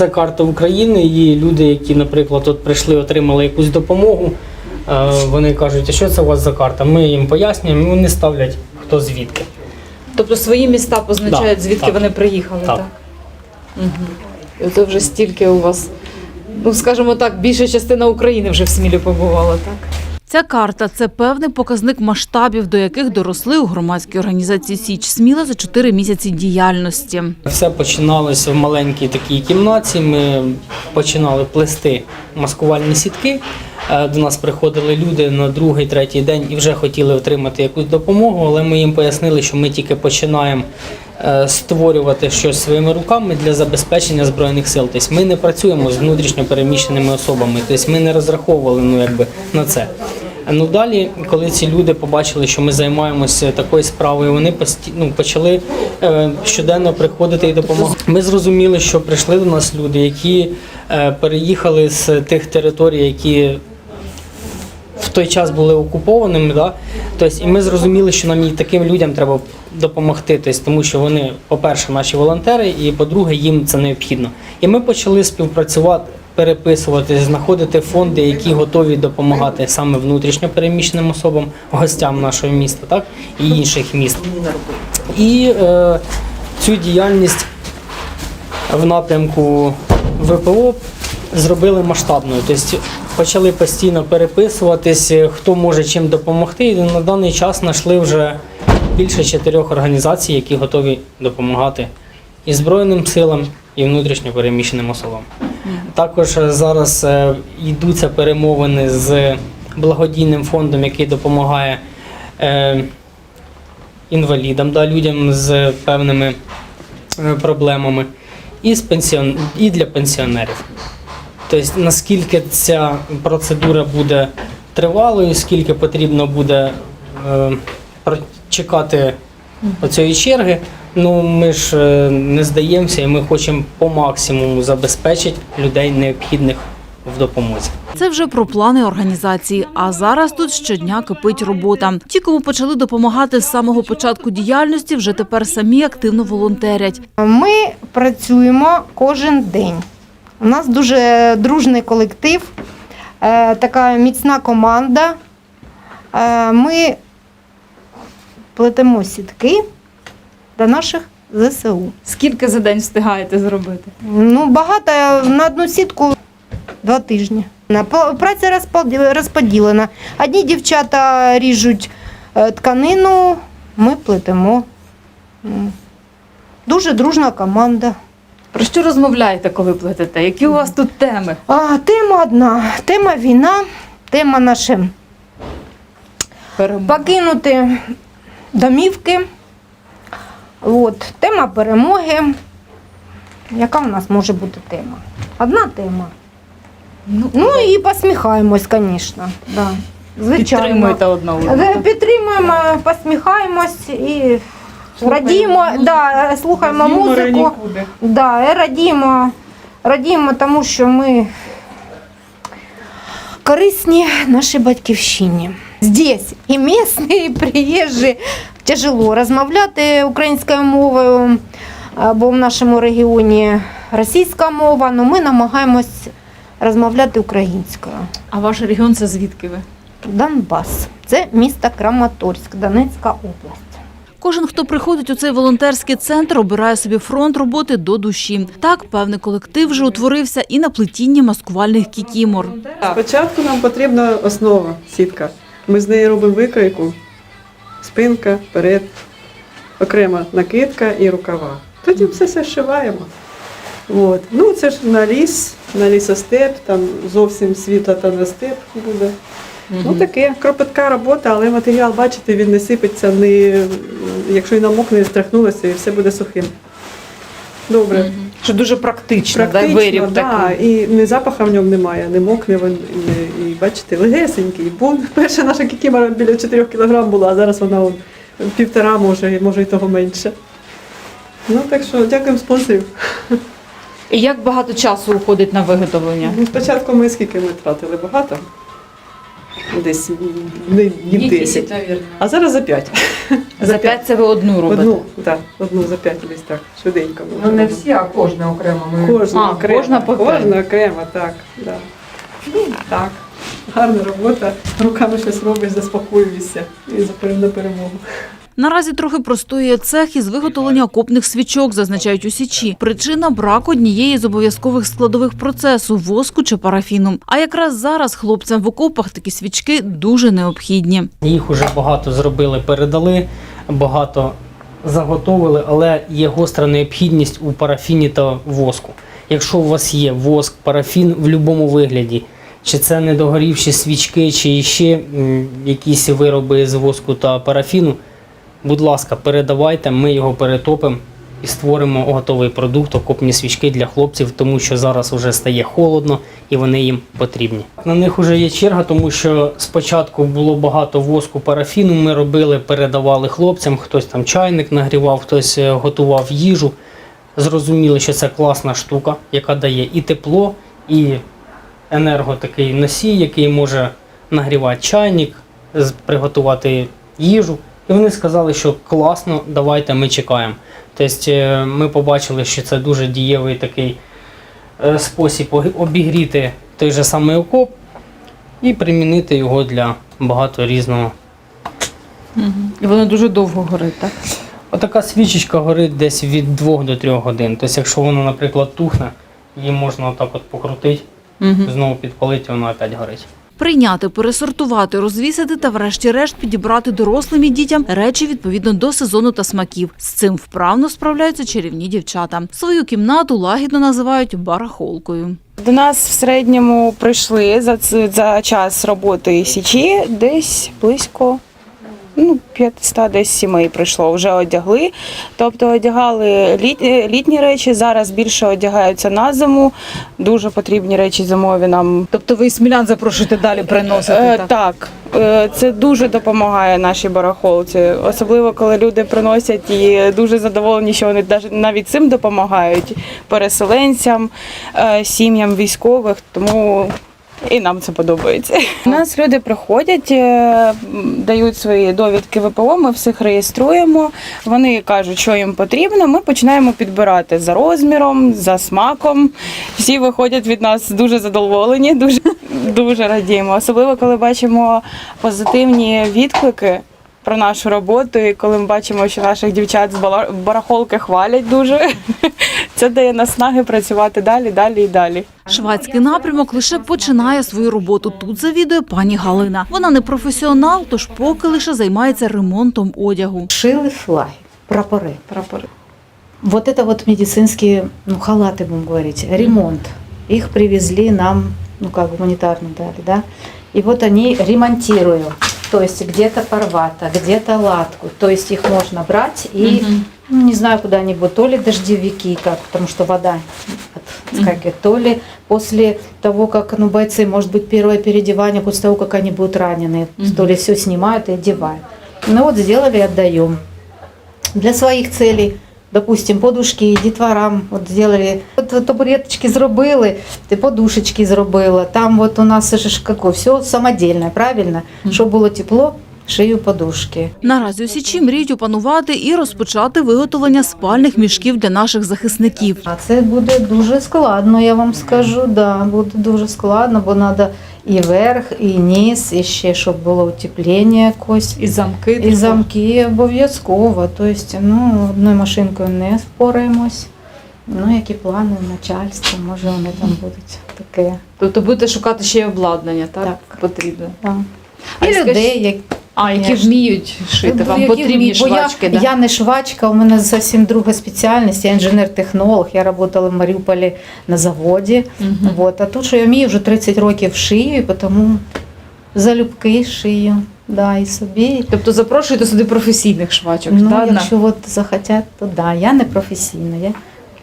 Це карта України. І люди, які, наприклад, от прийшли, отримали якусь допомогу. е, Вони кажуть, а що це у вас за карта? Ми їм пояснюємо, і вони ставлять хто звідки. Тобто свої міста позначають, Да, звідки так. вони приїхали, так? Так. Угу. І це вже стільки у вас, ну скажімо так, більша частина України вже в Смілі побувала, так? Ця карта це певний показник масштабів, до яких доросли у громадській організації Січ Сміла за чотири місяці діяльності. Все починалося в маленькій такій кімнаті. Ми починали плести маскувальні сітки. Е, До нас приходили люди на другий, третій день і вже хотіли отримати якусь допомогу, але ми їм пояснили, що ми тільки починаємо е, створювати щось своїми руками для забезпечення збройних сил. Тобто ми не працюємо з внутрішньо переміщеними особами, тобто ми не розраховували ну, якби, на це. Ну далі, коли ці люди побачили, що ми займаємося такою справою, вони ну, почали е, щоденно приходити і допомагати. Ми зрозуміли, що прийшли до нас люди, які е, переїхали з тих територій, які в той час були окупованими. Да? Тобто, і ми зрозуміли, що нам і таким людям треба допомогти, тобто, тому що вони, по-перше, наші волонтери, і по-друге, їм це необхідно. І ми почали співпрацювати, переписувати, знаходити фонди, які готові допомагати саме внутрішньо переміщеним особам, гостям нашого міста, так і інших міст. І е, цю діяльність в напрямку ВПО зробили масштабною. Тобто почали постійно переписуватись, хто може чим допомогти. І на даний час знайшли вже більше чотирьох організацій, які готові допомагати і Збройним силам, і внутрішньо переміщеним особам. Також е, зараз е, йдуться перемовини з благодійним фондом, який допомагає е, інвалідам, да, людям з певними проблемами, і, з пенсіон... і для пенсіонерів. Тобто, наскільки ця процедура буде тривалою, скільки потрібно буде чекати оцієї черги, ну ми ж е, не здаємося і ми хочемо по максимуму забезпечити людей необхідних в допомозі. Це вже про плани організації. А зараз тут щодня кипить робота. Ті, кому почали допомагати з самого початку діяльності, вже тепер самі активно волонтерять. Ми працюємо кожен день. У нас дуже дружний колектив, е, така міцна команда. Е, Ми плетемо сітки для наших ЗСУ. Скільки за день встигаєте зробити? Ну, багато на одну сітку два тижні. Праця розподілена. Одні дівчата ріжуть е, тканину, ми плетемо. Дуже дружна команда. Про що розмовляєте, коли плетете? Які у вас тут теми? А, тема одна. Тема війна, тема наша покинути домівки. От, тема перемоги. Яка в нас може бути тема? Одна тема. Ну, Ну і посміхаємось, звісно. Да. Звичайно. Підтримуєте одна одну. Е, Підтримуємо, посміхаємось і радіємо, да, слухаємо музику. Да, і радіємо, радіємо тому, що ми корисні нашій батьківщині. Здесь і місні, і приїжджі тяжело розмовляти українською мовою, бо в нашому регіоні російська мова, але ми намагаємось розмовляти українською. А ваш регіон це звідки ви? Донбас. Це місто Краматорськ, Донецька область. Кожен, хто приходить у цей волонтерський центр, обирає собі фронт роботи до душі. Так, певний колектив вже утворився і на плетінні маскувальних кікімор. Спочатку нам потрібна основа, сітка. Ми з неї робимо викройку, спинка, перед, окрема накидка і рукава. Тоді все все зшиваємо. От. Ну, це ж на ліс, на лісостеп, там зовсім світла та на степ буде. Ну таке, кропитка робота, але матеріал, бачите, він не сипеться, не, якщо й намокне, страхнулося, і все буде сухим. Добре. Що дуже практично, Практично, да, виріб да, такий. і не запаха в ньому немає, не мокне він, і, і бачите, легесенький. Бо перша наша кікімора біля 4 кг була, а зараз вона он, півтора може, може і того менше. Ну так що дякуємо спонсорів. І як багато часу уходить на виготовлення? Ну, Спочатку ми скільки ми тратили багато. Десь не днів 10. А зараз за 5. За п'ять це ви одну робите? Одну, так, одну за 5 десь так, швиденько. Ну не всі, а кожна окремо. Ми Кожна А, окремо. кожна по. Кожна окремо, так. Да. Ну, так. Гарна робота. Руками щось робиш, заспокоюєшся і за на перемогу. Наразі трохи простоює цех із виготовлення окопних свічок, зазначають у січі. Причина брак однієї з обов'язкових складових процесу воску чи парафіну. А якраз зараз хлопцям в окопах такі свічки дуже необхідні. Їх уже багато зробили, передали, багато заготовили, але є гостра необхідність у парафіні та воску. Якщо у вас є воск, парафін в будь-якому вигляді, чи це недогорівші свічки, чи ще якісь вироби з воску та парафіну, будь ласка, передавайте, ми його перетопимо і створимо готовий продукт, окопні свічки для хлопців, тому що зараз вже стає холодно і вони їм потрібні. На них вже є черга, тому що спочатку було багато воску парафіну. Ми робили, передавали хлопцям. Хтось там чайник нагрівав, хтось е, готував їжу. Зрозуміли, що це класна штука, яка дає і тепло, і енерго такий носій, який може нагрівати чайник, приготувати їжу. І вони сказали, що класно, давайте ми чекаємо. Тобто е, ми побачили, що це дуже дієвий такий е, спосіб обігріти той же самий окоп і примінити його для багато різного. І воно дуже довго горить, так? Отака свічечка горить десь від 2 до 3 годин. Тобто, якщо вона, наприклад, тухне, її можна отак от покрутити, Угу. знову підпалити, і вона опять горить. Прийняти, пересортувати, розвісити та врешті-решт підібрати дорослим і дітям речі відповідно до сезону та смаків. З цим вправно справляються чарівні дівчата. Свою кімнату лагідно називають барахолкою. До нас в середньому прийшли за, за час роботи січі десь близько ну, 500 десь сімей прийшло, вже одягли. Тобто одягали літ, е, літні речі, зараз більше одягаються на зиму. Дуже потрібні речі зимові нам. Тобто ви смілян запрошуєте далі приносити, Е, так? так, Е, це дуже допомагає нашій барахолці, особливо коли люди приносять і дуже задоволені, що вони навіть цим допомагають переселенцям, сім'ям військових. Тому і нам це подобається. У нас люди приходять, е, дають свої довідки ВПО, ми всіх реєструємо. Вони кажуть, що їм потрібно. Ми починаємо підбирати за розміром, за смаком. Всі виходять від нас дуже задоволені, дуже, дуже радіємо. Особливо, коли бачимо позитивні відклики. Про нашу роботу, і коли ми бачимо, що наших дівчат з барахолки хвалять дуже, це дає наснаги працювати далі, далі і далі. Швадський напрямок лише починає свою роботу. Тут завідує пані Галина. Вона не професіонал, тож поки лише займається ремонтом одягу. Шили флаги, прапори. Прапори. Вот это вот медицинские, ну, халаты, будем говорить, ремонт. Их привезли нам, ну, как гуманитарно дали, да. И вот они ремонтирую. То есть где-то порвато, где-то латку. То есть их можно брать и, ну, не знаю, куда-нибудь, то ли дождевики, как, потому что вода отскакивает, то ли после того, как ну, бойцы, может быть, первое переодевание после того, как они будут ранены, то ли все снимают и одевают. Ну вот сделали и отдаем. Для своих целей, допустим, подушки дітворам от сделали. От табуреточки зробили, ти подушечки зробила. Там вот у нас же ж како, все самодельное, правильно? Щоб було тепло, шию подушки. Наразі у Січі мріють опанувати і розпочати виготовлення спальних мішків для наших захисників. А це буде дуже складно, я вам скажу. Да, буде дуже складно, бо треба і верх, і низ, і ще щоб було утеплення якось. І замки. І замки обов'язково. Тобто, ну, одною машинкою не впораємось. Ну, які плани начальства, може вони там будуть таке. Тобто будете шукати ще й обладнання, так? Так. Потрібно. А І людей, які А, які вміють шити, вам які потрібні вміють. Бо швачки, я, да? я не швачка, у мене зовсім друга спеціальність, я інженер-технолог, я працювала в Маріуполі на заводі. Мгм. Вот. А тут, що я вмію, вже 30 років шию, і тому залюбки шию. Да, і собі. Тобто запрошуєте сюди професійних швачок, Ну, так? якщо от захотять, то да. Я не професійна, я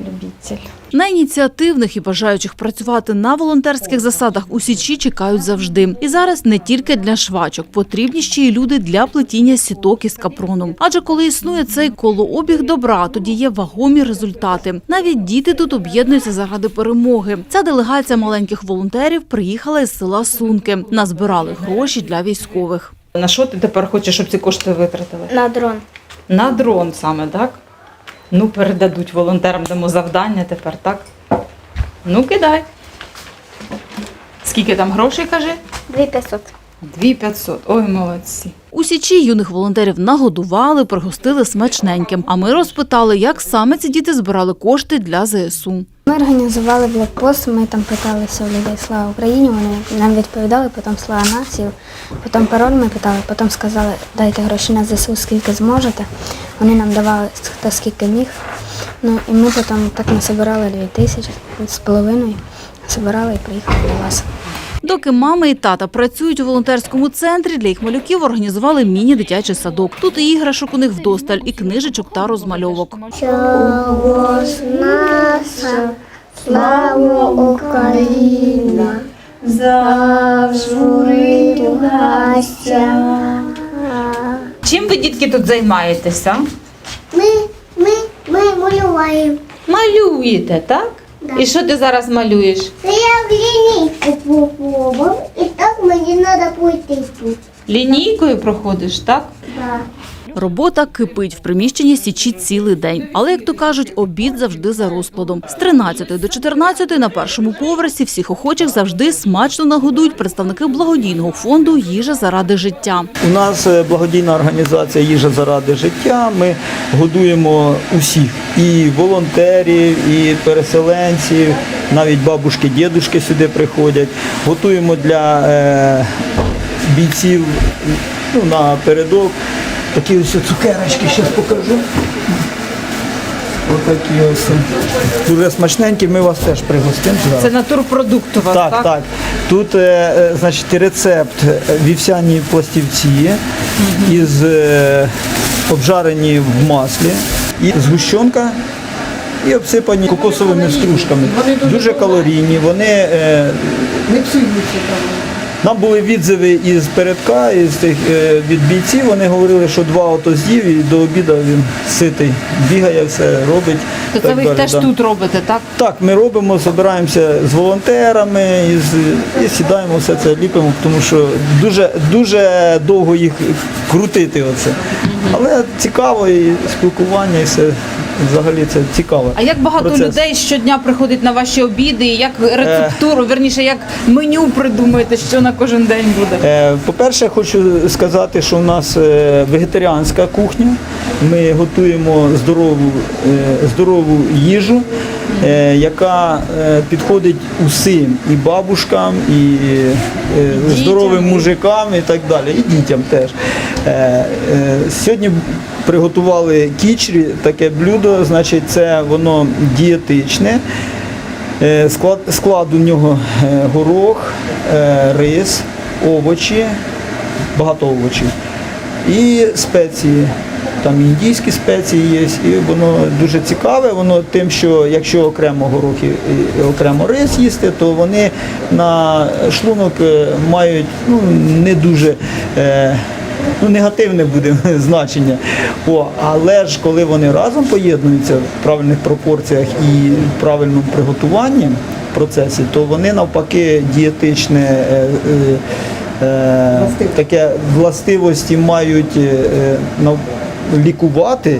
любитель. На ініціативних і бажаючих працювати на волонтерських засадах у Січі чекають завжди. І зараз не тільки для швачок, потрібні ще й люди для плетіння сіток із капроном. Адже коли існує цей колообіг добра, тоді є вагомі результати. Навіть діти тут об'єднуються заради перемоги. Ця делегація маленьких волонтерів приїхала із села Сунки. Назбирали гроші для військових. На що ти тепер хочеш, щоб ці кошти витратили? На дрон. На дрон саме, так? Ну, передадуть волонтерам, дамо завдання тепер, так? Ну, кидай. Скільки там грошей, кажи? 2500. 2500. Ой, молодці. У Січі юних волонтерів нагодували, пригостили смачненьким. А ми розпитали, як саме ці діти збирали кошти для ЗСУ. Ми організували блокпост, ми там питалися у людей Слава Україні, вони нам відповідали, потім слава націю, потім пароль ми питали, потім сказали, дайте гроші на ЗСУ, скільки зможете. Вони нам давали хто скільки міг. Ну і ми потім так насобирали 2000 з половиною, збирали і приїхали до вас. Доки мами і тата працюють у волонтерському центрі, для їх малюків організували міні-дитячий садок. Тут і іграшок у них вдосталь, і книжечок та розмальовок. Чогось наша слава Україна, завжди гастя. Чим ви, дітки, тут займаєтеся? Ми, ми, ми малюємо. Малюєте, так? І що ти зараз малюєш? Це я в лінійку попробував, і так мені треба пройти тут. Лінійкою проходиш, так? Да. Робота кипить в приміщенні січі цілий день. Але, як то кажуть, обід завжди за розкладом. З 13 до 14 на першому поверсі всіх охочих завжди смачно нагодують представники благодійного фонду Їжа заради життя. У нас е, благодійна організація Їжа заради життя. Ми годуємо усіх і волонтерів, і переселенців, навіть бабушки, дідушки сюди приходять. Готуємо для е, бійців ну, напередок. Такі ось цукерочки, зараз покажу. Отакі ось. Дуже смачненькі, ми вас теж пригостимо. зараз. Це натурпродукт у вас, так? Так, так. Тут е, е, значить, рецепт е, вівсяні пластівці із е, обжарені в маслі, і згущенка і обсипані кокосовими стружками. Дуже калорійні. Вони е, нам були відзиви із передка, із тих е, від бійців. Вони говорили, що два ото з'їв і до обіду він ситий, бігає, все робить. То це ви їх далі, теж да. тут робите, так? Так, ми робимо, збираємося з волонтерами і, з- і сідаємо все це ліпимо, тому що дуже, дуже довго їх крутити. Оце. Але цікаво і спілкування, і все взагалі це цікаво. А як багато Процес. людей щодня приходить на ваші обіди, як рецептуру, верніше, як меню придумаєте, що на кожен день буде? Е, По-перше, хочу сказати, що у нас е, вегетаріанська кухня. Ми готуємо здорову, е, здорову їжу, е, яка е, підходить усім і бабушкам, і е, здоровим мужикам, і так далі, і дітям теж. Е, е, Сьогодні приготували кічрі, таке блюдо, значить, це воно дієтичне. Е, Склад, склад у нього е, горох, е, рис, овочі, багато овочів і спеції. Там індійські спеції є, і воно дуже цікаве. Воно тим, що якщо окремо горох і окремо рис їсти, то вони на шлунок е, мають ну, не дуже. Е, Ну, негативне буде значення. О, але ж коли вони разом поєднуються в правильних пропорціях і в правильному приготуванні в процесі, то вони навпаки дієтичне е, е, таке властивості мають е, е, лікувати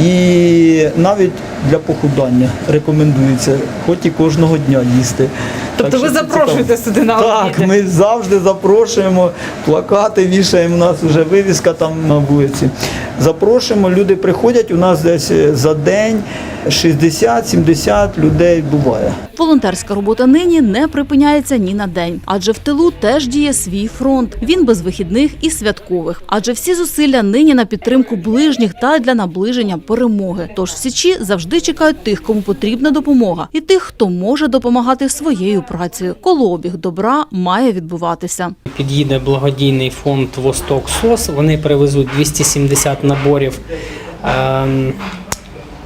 і навіть для похудання рекомендується, хоч і кожного дня їсти. Тобто Так ви запрошуєте цікаво. сюди на Так, ми завжди запрошуємо, плакати вішаємо, у нас вже вивіска там на вулиці. Запрошуємо, люди приходять, у нас десь е, за день 60-70 людей буває. Волонтерська робота нині не припиняється ні на день, адже в тилу теж діє свій фронт. Він без вихідних і святкових. Адже всі зусилля нині на підтримку ближніх та для наближення перемоги. Тож в січі завжди чекають тих, кому потрібна допомога, і тих, хто може допомагати своєю працею. Колообіг добра має відбуватися. Під'їде благодійний фонд Восток СОС. Вони привезуть 270 наборів ем,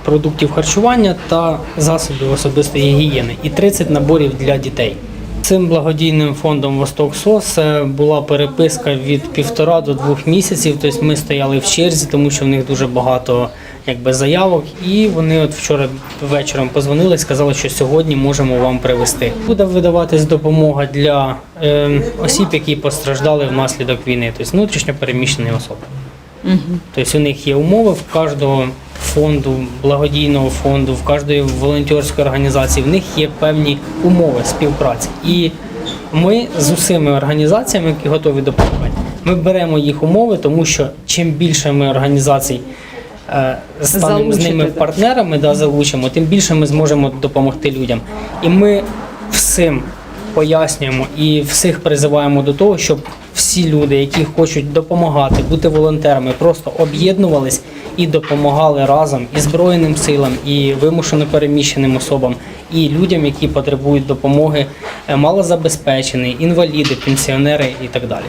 продуктів харчування та засобів особистої гігієни і 30 наборів для дітей. Цим благодійним фондом Восток СОС е, була переписка від півтора до двох місяців. Тобто ми стояли в черзі, тому що в них дуже багато якби, заявок. І вони от вчора вечором позвонили, сказали, що сьогодні можемо вам привезти. Буде видаватись допомога для е, осіб, які постраждали внаслідок війни, тобто внутрішньо переміщені особи. Тобто у них є умови в кожного фонду, благодійного фонду, в кожної волонтерської організації, в них є певні умови співпраці. І ми з усіма організаціями, які готові допомагати, ми беремо їх умови, тому що чим більше ми організацій е, станемо з ними партнерами, да, залучимо, тим більше ми зможемо допомогти людям. І ми всім пояснюємо і всіх призиваємо до того, щоб всі люди, які хочуть допомагати, бути волонтерами, просто об'єднувались і допомагали разом і Збройним силам, і вимушено переміщеним особам, і людям, які потребують допомоги, е, малозабезпечені, інваліди, пенсіонери і так далі.